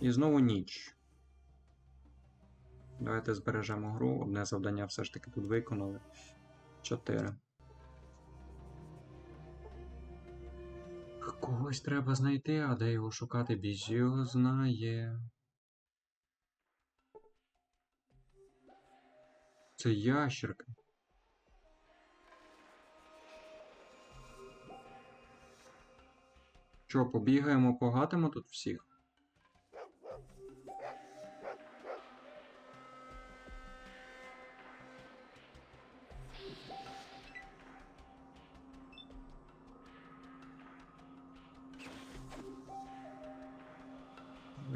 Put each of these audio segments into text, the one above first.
І знову ніч. Давайте збережемо гру. Одне завдання все ж таки тут виконали. 4. Когось треба знайти, а де його шукати, біж знає. Це ящерка. Що, побігаємо, погатимо тут всіх?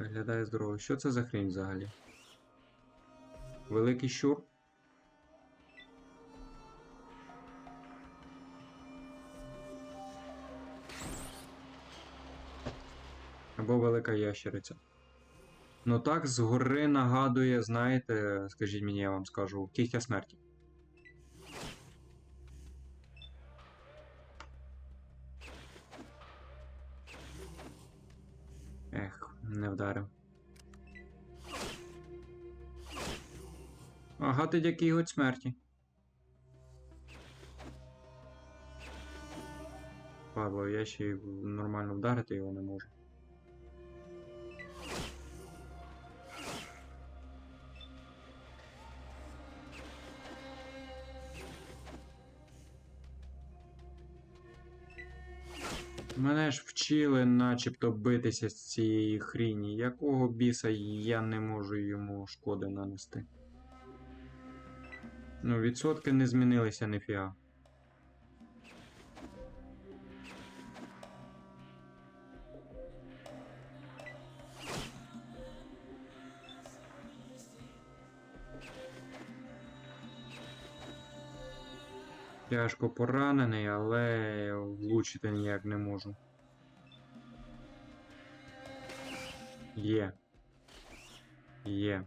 Виглядає здорово. Що це за хрінь взагалі? Великий щур? Або велика ящериця. Ну так, згори нагадує, знаєте, скажіть мені, я вам скажу, кігтя смерті. Не вдарив. Ага, ти який гуть смерті. Павло, я ще й нормально вдарити його не можу. Мене ж вчили начебто битися з цієї хріні. Якого біса я не можу йому шкоди нанести? Ну, відсотки не змінилися ніфіга. Тяжко поранений, але влучити ніяк не можу. Є. Є.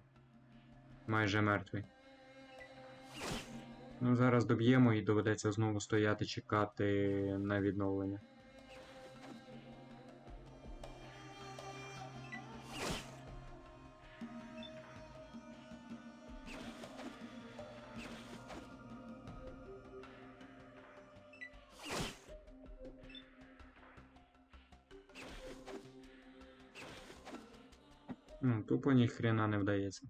Майже мертвий. Ну, зараз доб'ємо і доведеться знову стояти чекати на відновлення. Ну, тупо ні хрена не вдається.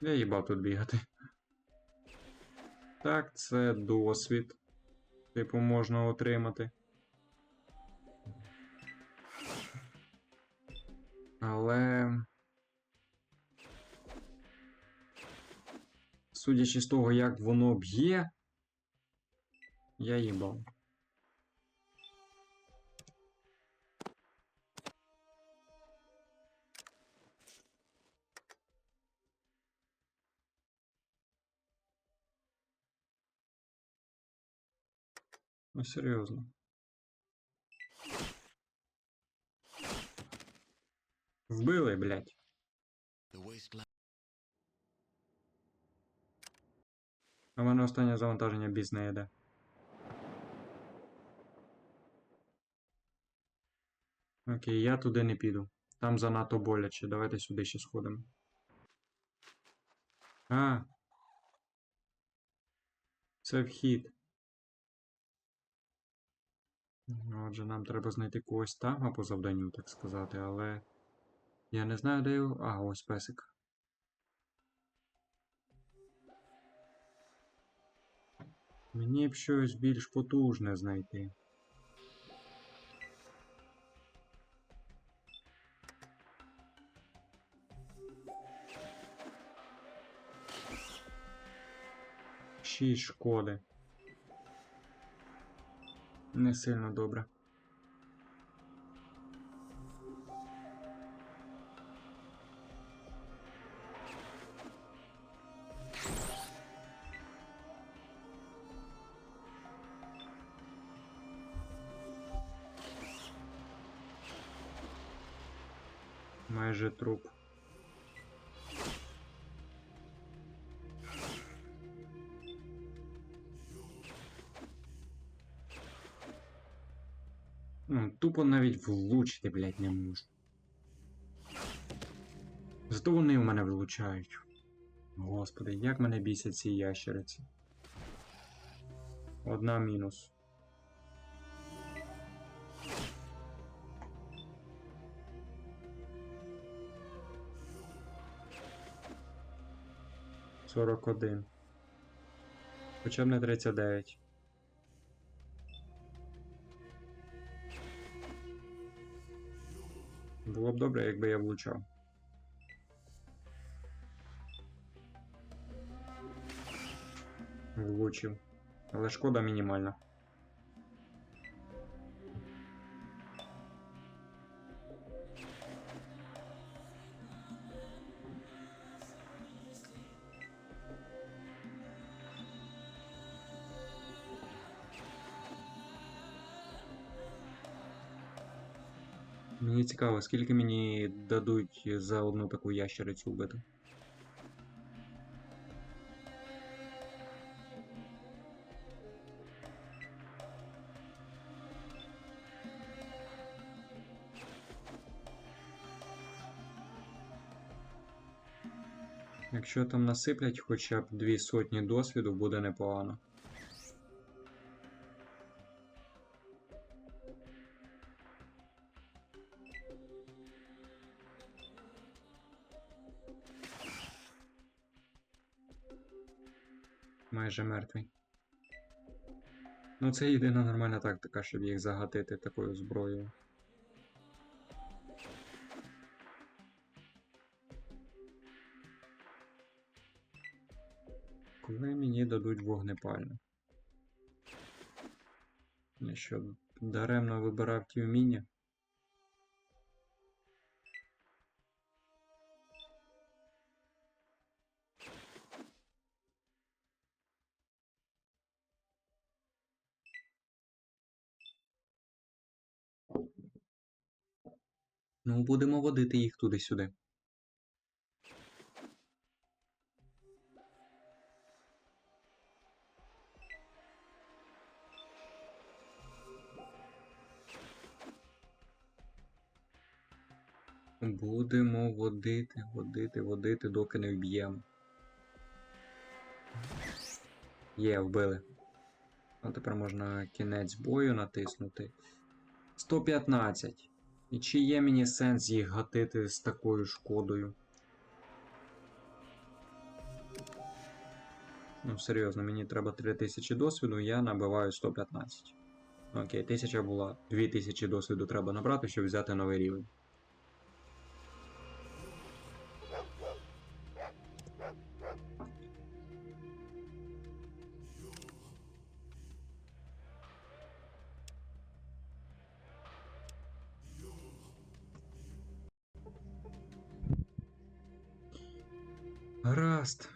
Я їбав тут бігати. Так, це досвід. Типу, можна отримати. Але. Судячи з того, як воно б'є, я їбав. Ну, серйозно. Вбили, блядь. В мене останнє завантаження біз не йде. Окей, я туди не піду. Там занадто боляче. Давайте сюди ще сходимо. А. Це вхід. Ну, Отже, нам треба знайти когось там, по завданню, так сказати, але. Я не знаю, де його. А, ось песик. Мені б щось більш потужне знайти. Шість шкоди. Не сильно добре. Майже труп. Тупо навіть влучити, блядь, не можу. Зато вони в мене влучають. Господи, як мене бісять ці ящериці. Одна мінус. Сорок один. Хоча б не 39. Б добре, якби я влучав. Влучив. Але шкода мінімальна. Мені цікаво, скільки мені дадуть за одну таку ящерицю вбити. Якщо там насиплять хоча б дві сотні досвіду, буде непогано. Майже мертвий. Ну, це єдина нормальна тактика, щоб їх загатити такою зброєю. Коли мені дадуть вогнепальну? Я що, даремно вибирав ті вміння? Ну, будемо водити їх туди-сюди. Будемо водити, водити, водити, доки не вб'ємо. Є, вбили. А тепер можна кінець бою натиснути. 115. І чи є мені сенс їх гатити з такою шкодою? Ну, серйозно, мені треба 3000 досвіду, я набиваю 115. Окей, 1000 була. 2000 досвіду треба набрати, щоб взяти новий рівень. Гаразд.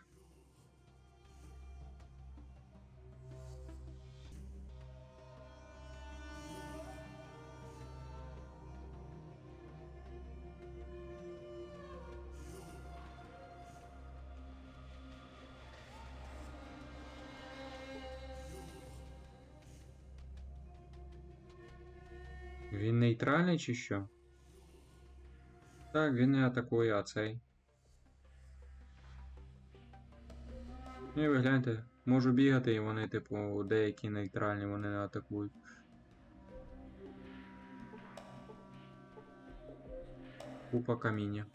Він нейтральний чи що? Так, він не атакує, а цей. І ви гляньте, можу бігати, і вони, типу, деякі нейтральні, вони не атакують. Купа каміння.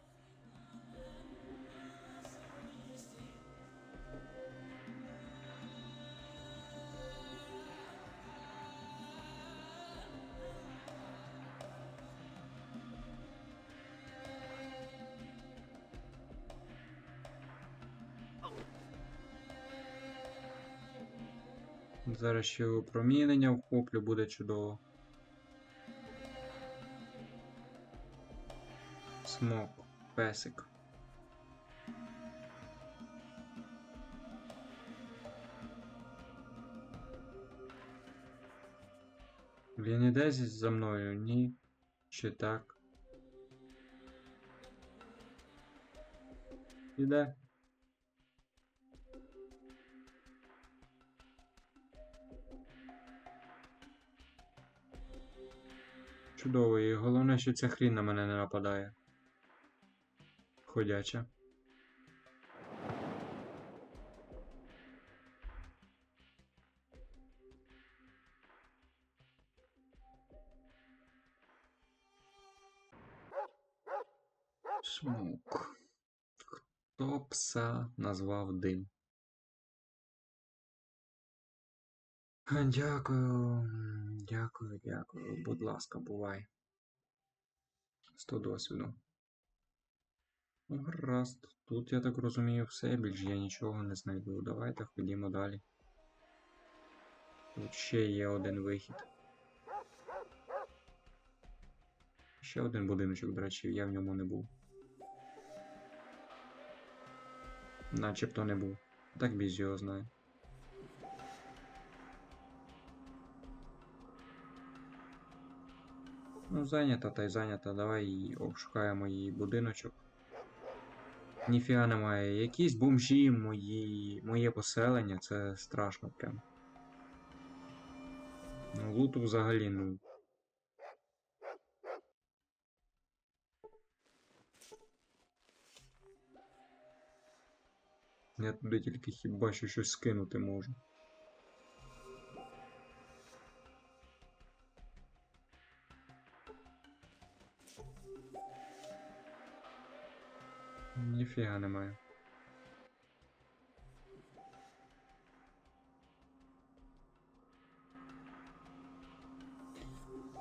Зараз ще опромінення вхоплю, буде чудово. Смок, песик. Він іде за мною? Ні. Чи так? Іде. Чудово, і головне, що ця хрінь на мене не нападає. ходяча. Смок. Хто пса назвав дим? Дякую, дякую, дякую. Будь ласка, бувай. 100 досвіду. Ну, Гаразд. Тут, я так розумію, все, більш я нічого не знайду. Давайте ходімо далі. Тут ще є один вихід. Ще один будиночок, до речі, я в ньому не був. Начебто не був. Так біз його знає. Ну, зайнята та й зайнята. Давай обшукаємо її будиночок. Ніфіга немає. Якісь бомжі, мої... моє поселення, це страшно прям. Ну, луту взагалі, ну. Я туди тільки хіба що щось скинути можу. Ніфіга немає.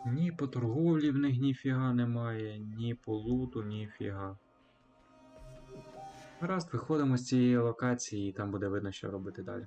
Ні по торговлі в них ніфіга немає, ні по луту, ніфіга. Раз виходимо з цієї локації і там буде видно, що робити далі.